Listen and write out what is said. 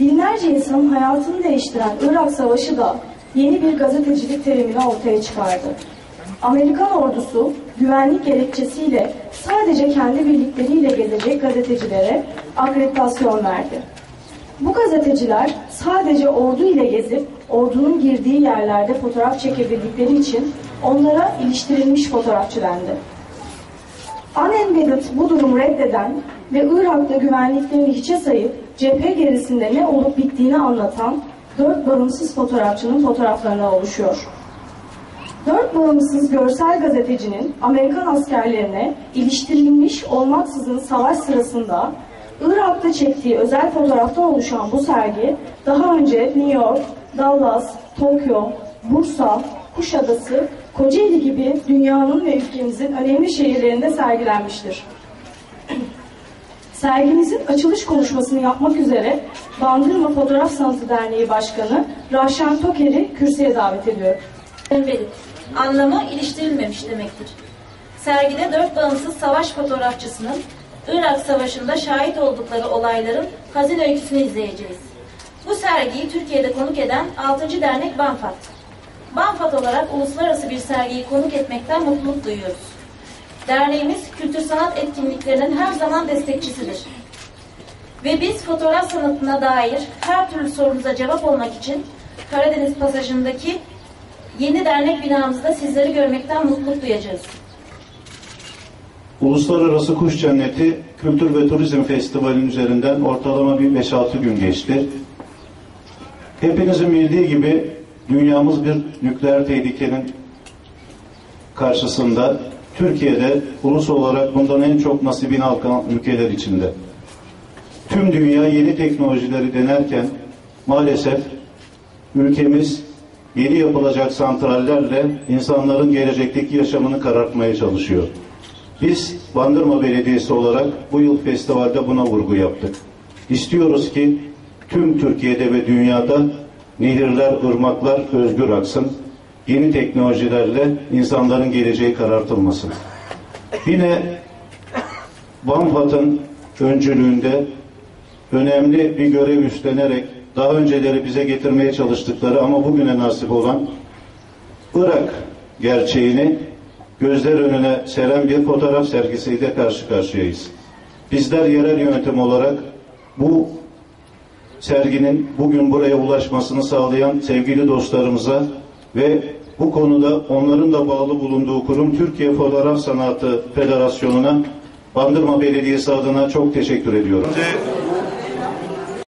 Binlerce insanın hayatını değiştiren Irak Savaşı da yeni bir gazetecilik terimini ortaya çıkardı. Amerikan ordusu güvenlik gerekçesiyle sadece kendi birlikleriyle gezecek gazetecilere akreditasyon verdi. Bu gazeteciler sadece ordu ile gezip ordunun girdiği yerlerde fotoğraf çekebildikleri için onlara iliştirilmiş fotoğrafçı dendi. Unembedded bu durumu reddeden ve Irak'ta güvenliklerini hiçe sayıp cephe gerisinde ne olup bittiğini anlatan dört bağımsız fotoğrafçının fotoğraflarına oluşuyor. Dört bağımsız görsel gazetecinin Amerikan askerlerine iliştirilmiş olmaksızın savaş sırasında Irak'ta çektiği özel fotoğraftan oluşan bu sergi daha önce New York, Dallas, Tokyo, Bursa, Kuşadası, Kocaeli gibi dünyanın ve ülkemizin önemli şehirlerinde sergilenmiştir. Sergimizin açılış konuşmasını yapmak üzere Bandırma Fotoğraf Sanatı Derneği Başkanı Rahşan Toker'i kürsüye davet ediyorum. Embedded. Anlamı iliştirilmemiş demektir. Sergide dört bağımsız savaş fotoğrafçısının Irak Savaşı'nda şahit oldukları olayların hazin öyküsünü izleyeceğiz. Bu sergiyi Türkiye'de konuk eden 6. Dernek Banfat. Banfat olarak uluslararası bir sergiyi konuk etmekten mutluluk duyuyoruz. Derneğimiz kültür sanat etkinliklerinin her zaman destekçisidir. Ve biz fotoğraf sanatına dair her türlü sorunuza cevap olmak için Karadeniz pasajındaki yeni dernek binamızda sizleri görmekten mutluluk duyacağız. Uluslararası Kuş Cenneti Kültür ve Turizm Festivali'nin üzerinden ortalama bir 5-6 gün geçti. Hepinizin bildiği gibi dünyamız bir nükleer tehlikenin karşısında Türkiye'de ulus olarak bundan en çok nasibini alan ülkeler içinde. Tüm dünya yeni teknolojileri denerken maalesef ülkemiz yeni yapılacak santrallerle insanların gelecekteki yaşamını karartmaya çalışıyor. Biz Bandırma Belediyesi olarak bu yıl festivalde buna vurgu yaptık. İstiyoruz ki tüm Türkiye'de ve dünyada nehirler, ırmaklar özgür aksın. Yeni teknolojilerle insanların geleceği karartılmasın. Yine Banfat'ın öncülüğünde önemli bir görev üstlenerek daha önceleri bize getirmeye çalıştıkları ama bugüne nasip olan Irak gerçeğini gözler önüne seren bir fotoğraf sergisiyle karşı karşıyayız. Bizler yerel yönetim olarak bu serginin bugün buraya ulaşmasını sağlayan sevgili dostlarımıza ve bu konuda onların da bağlı bulunduğu kurum Türkiye Fotoğraf Sanatı Federasyonu'na Bandırma Belediyesi adına çok teşekkür ediyorum. Şimdi